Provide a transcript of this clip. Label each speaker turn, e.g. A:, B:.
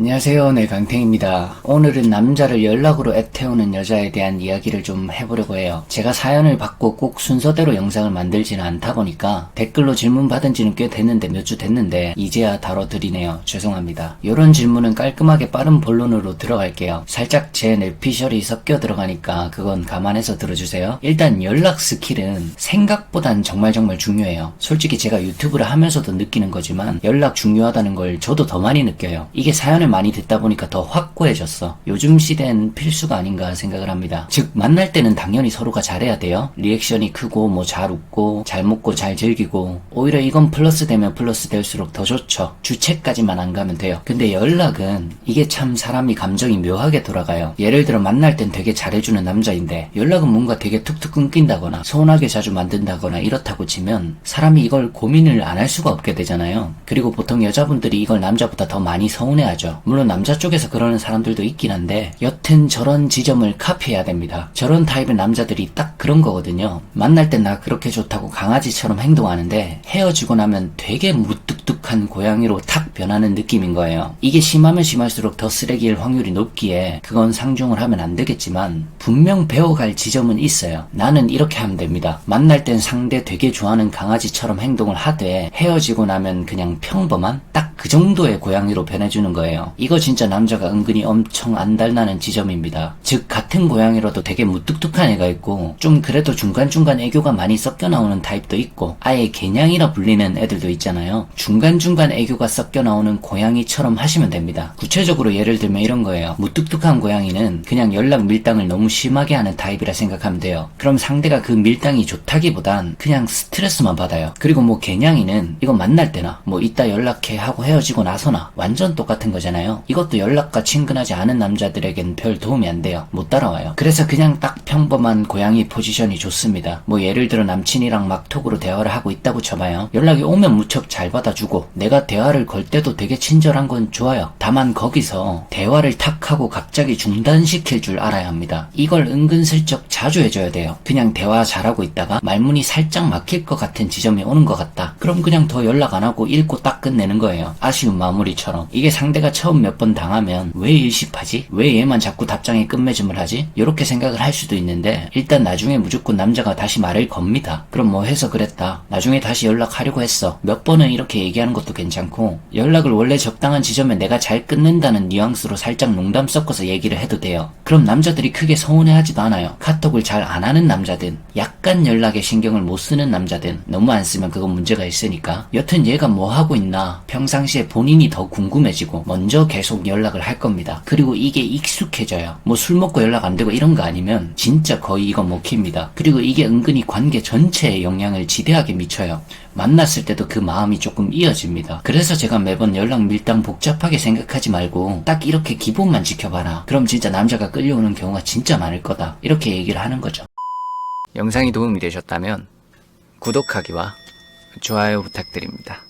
A: 안녕하세요. 네, 강탱입니다. 오늘은 남자를 연락으로 애태우는 여자에 대한 이야기를 좀 해보려고 해요. 제가 사연을 받고 꼭 순서대로 영상을 만들지는 않다 보니까 댓글로 질문 받은 지는 꽤 됐는데 몇 주 됐는데 이제야 다뤄드리네요. 죄송합니다. 이런 질문은 깔끔하게 빠른 본론으로 들어갈게요. 살짝 제 뇌피셜이 섞여 들어가니까 그건 감안해서 들어주세요. 일단 연락 스킬은 생각보단 정말 정말 중요해요. 솔직히 제가 유튜브를 하면서도 느끼는 거지만 연락 중요하다는 걸 저도 더 많이 느껴요. 이게 사연을 많이 듣다 보니까 더 확고해졌어. 요즘 시대엔 필수가 아닌가 생각을 합니다. 즉 만날 때는 당연히 서로가 잘해야 돼요. 리액션이 크고 뭐 잘 웃고 잘 먹고 잘 즐기고 오히려 이건 플러스 되면 플러스 될수록 더 좋죠. 주체까지만 안 가면 돼요. 근데 연락은 이게 참 사람이 감정이 묘하게 돌아가요. 예를 들어 만날 땐 되게 잘해주는 남자인데 연락은 뭔가 되게 툭툭 끊긴다거나 서운하게 자주 만든다거나 이렇다고 치면 사람이 이걸 고민을 안 할 수가 없게 되잖아요. 그리고 보통 여자분들이 이걸 남자보다 더 많이 서운해하죠. 물론 남자 쪽에서 그러는 사람들도 있긴 한데 여튼 저런 지점을 카피해야 됩니다. 저런 타입의 남자들이 딱 그런 거거든요. 만날 땐나 그렇게 좋다고 강아지처럼 행동하는데 헤어지고 나면 되게 무뚝뚝한 고양이로 탁 변하는 느낌인 거예요. 이게 심하면 심할수록 더 쓰레기일 확률이 높기에 그건 상종을 하면 안 되겠지만 분명 배워갈 지점은 있어요. 나는 이렇게 하면 됩니다. 만날 땐 상대 되게 좋아하는 강아지처럼 행동을 하되 헤어지고 나면 그냥 평범한 딱 그 정도의 고양이로 변해주는 거예요. 이거 진짜 남자가 은근히 엄청 안달나는 지점입니다. 즉 같은 고양이라도 되게 무뚝뚝한 애가 있고 좀 그래도 중간중간 애교가 많이 섞여 나오는 타입도 있고 아예 개냥이라 불리는 애들도 있잖아요. 중간중간 애교가 섞여 나오는 고양이처럼 하시면 됩니다. 구체적으로 예를 들면 이런 거예요. 무뚝뚝한 고양이는 그냥 연락 밀당을 너무 심하게 하는 타입이라 생각하면 돼요. 그럼 상대가 그 밀당이 좋다기보단 그냥 스트레스만 받아요. 그리고 뭐 개냥이는 이거 만날 때나 뭐 이따 연락해 하고 헤어지고 나서나 완전 똑같은 거잖아요. 이것도 연락과 친근하지 않은 남자들에겐 별 도움이 안 돼요. 못 따라와요. 그래서 그냥 딱 평범한 고양이 포지션이 좋습니다. 뭐 예를 들어 남친이랑 막 톡으로 대화를 하고 있다고 쳐봐요. 연락이 오면 무척 잘 받아주고 내가 대화를 걸 때도 되게 친절한 건 좋아요. 다만 거기서 대화를 탁 하고 갑자기 중단시킬 줄 알아야 합니다. 이걸 은근슬쩍 자주 해줘야 돼요. 그냥 대화 잘하고 있다가 말문이 살짝 막힐 것 같은 지점이 오는 것 같다. 그럼 그냥 더 연락 안 하고 읽고 딱 끝내는 거예요. 아쉬운 마무리처럼. 이게 상대가 처음 몇 번 당하면 왜 일십하지? 왜 얘만 자꾸 답장에 끝맺음을 하지? 이렇게 생각을 할 수도 있는데 일단 나중에 무조건 남자가 다시 말을 겁니다. 그럼 뭐 해서 그랬다. 나중에 다시 연락하려고 했어. 몇 번은 이렇게 얘기하는 것도 괜찮고 연락을 원래 적당한 지점에 내가 잘 끊는다는 뉘앙스로 살짝 농담 섞어서 얘기를 해도 돼요. 그럼 남자들이 크게 서운해하지도 않아요. 카톡을 잘 안 하는 남자든 약간 연락에 신경을 못 쓰는 남자든 너무 안 쓰면 그건 문제가 있으니까 여튼 얘가 뭐 하고 있나 평상 시에 본인이 더 궁금해지고 먼저 계속 연락을 할 겁니다. 그리고 이게 익숙해져요. 뭐 술 먹고 연락 안 되고 이런 거 아니면 진짜 거의 이거 먹힙니다. 그리고 이게 은근히 관계 전체에 영향을 지대하게 미쳐요. 만났을 때도 그 마음이 조금 이어집니다. 그래서 제가 매번 연락 밀당 복잡하게 생각하지 말고 딱 이렇게 기본만 지켜봐라. 그럼 진짜 남자가 끌려오는 경우가 진짜 많을 거다. 이렇게 얘기를 하는 거죠. 영상이 도움이 되셨다면 구독하기와 좋아요 부탁드립니다.